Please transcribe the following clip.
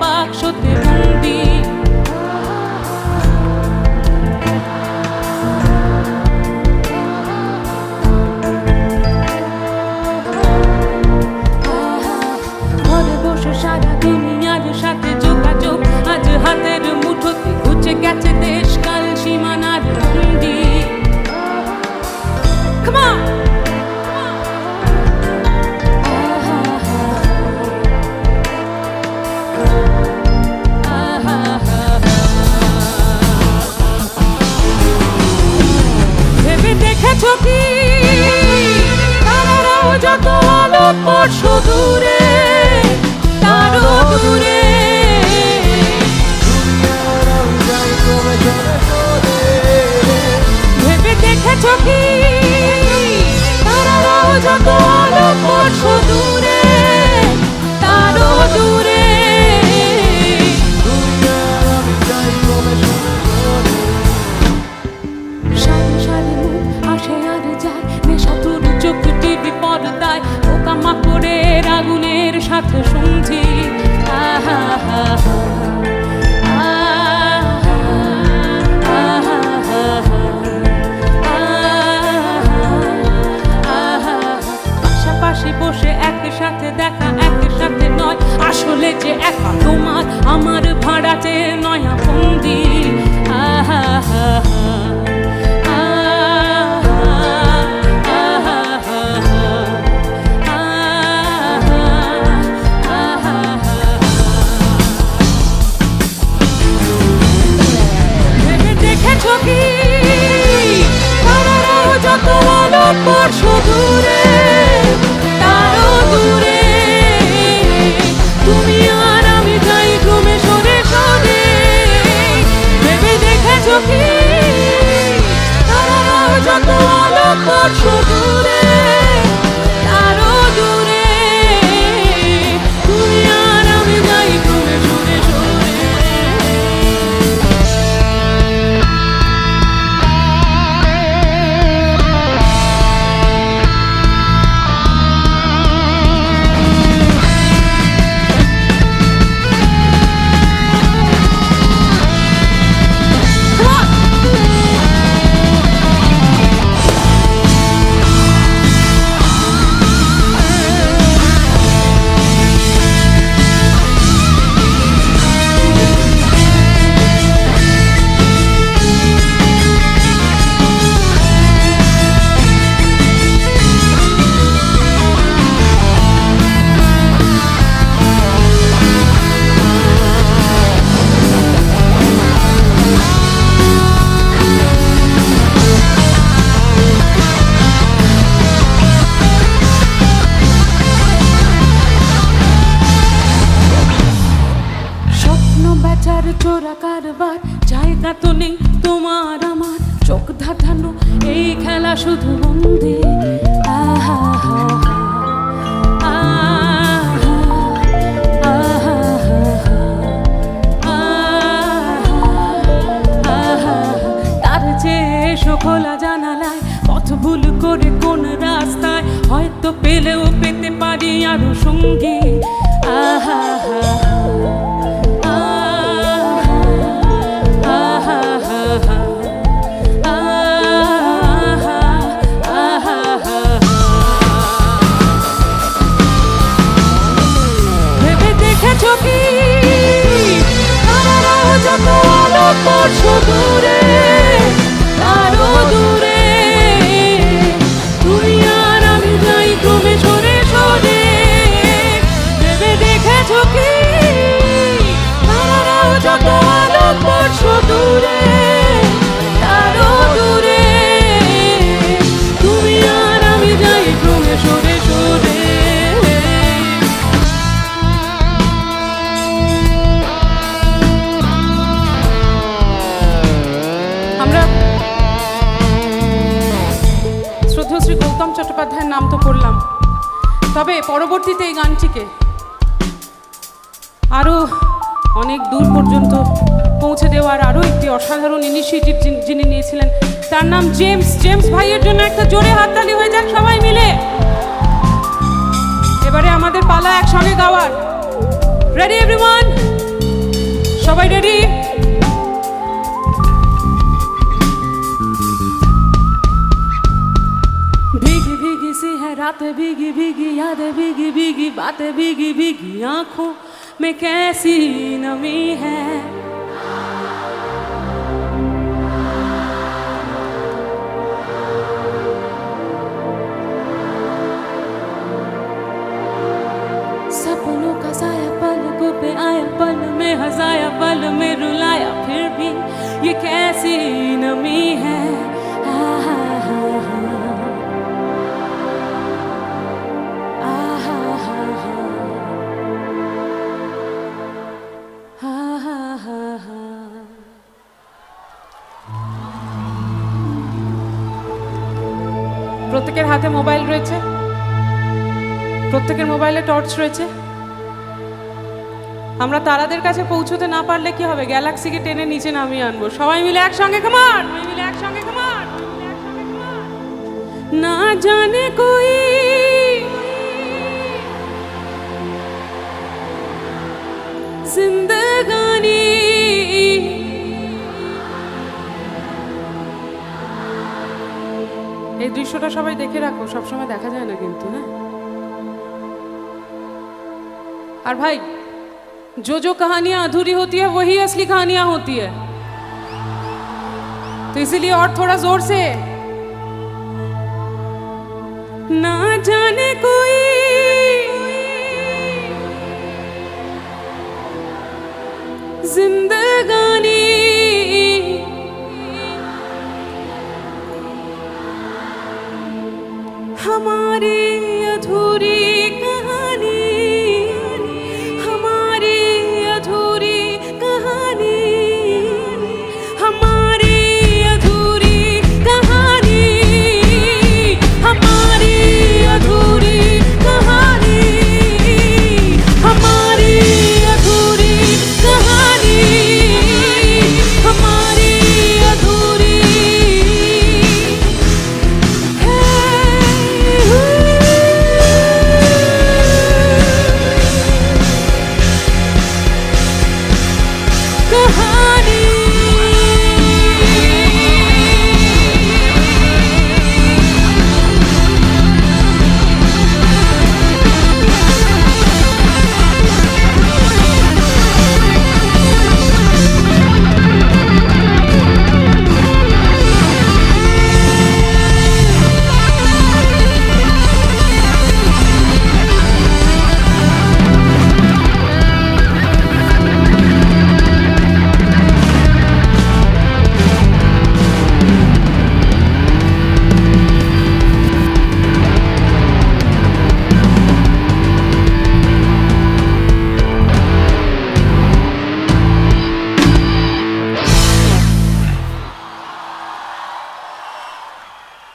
বাক্সতে আলো সাথে আহা হা বসে একসাথে দেখা, একসাথে নয়। আসলে যে একা তোমার, আমার ভাড়াতে নয়া বন্দি। আহা হা হা চোখ ধাঁধানো, এই খেলা শুধু বন্দি আহা, হা হা। খোলা জানালায়, পথ ভুল করে কোন রাস্তায়, হয়তো পেলেও পেতে পারি আরও সঙ্গী। আহা, হা ভেবে তবে পরবর্তীতে এই গানটিকে আরও অনেক দূর পর্যন্ত পৌঁছে দেওয়ার আরও একটি অসাধারণ ইনিশিয়েটিভ যিনি নিয়েছিলেন। তার নাম জেমস। জেমস ভাইয়ের জন্য একটা জোরে হাততালি হয়ে যাক সবাই মিলে। এবারে আমাদের পালা একসঙ্গে গাওয়ার। রেডি এভরিওয়ান সবাই রেডি रातें भीगी भीगी यादें भीगी भीगी बातें भीगी भीगी आँखों में कैसी नमी है? প্রত্যেকের হাতে মোবাইল রয়েছে? প্রত্যেকের মোবাইলে টর্চ রয়েছে? আমরা তারাদের কাছে পৌঁছতে না পারলে কি হবে? গ্যালাক্সিকে টেনে নিচে নামিয়ে আনব। সবাই মিলে একসঙ্গে কমান মিলে একসঙ্গে না জানে কই দৃশ্যটা সবাই দেখে রাখো সবসময় দেখা যায় না কিন্তু না और भाई जो जो कहानियां अधूरी होती है वही असली कहानियां होती है तो इसीलिए और थोड़ा जोर से ना जाने कोई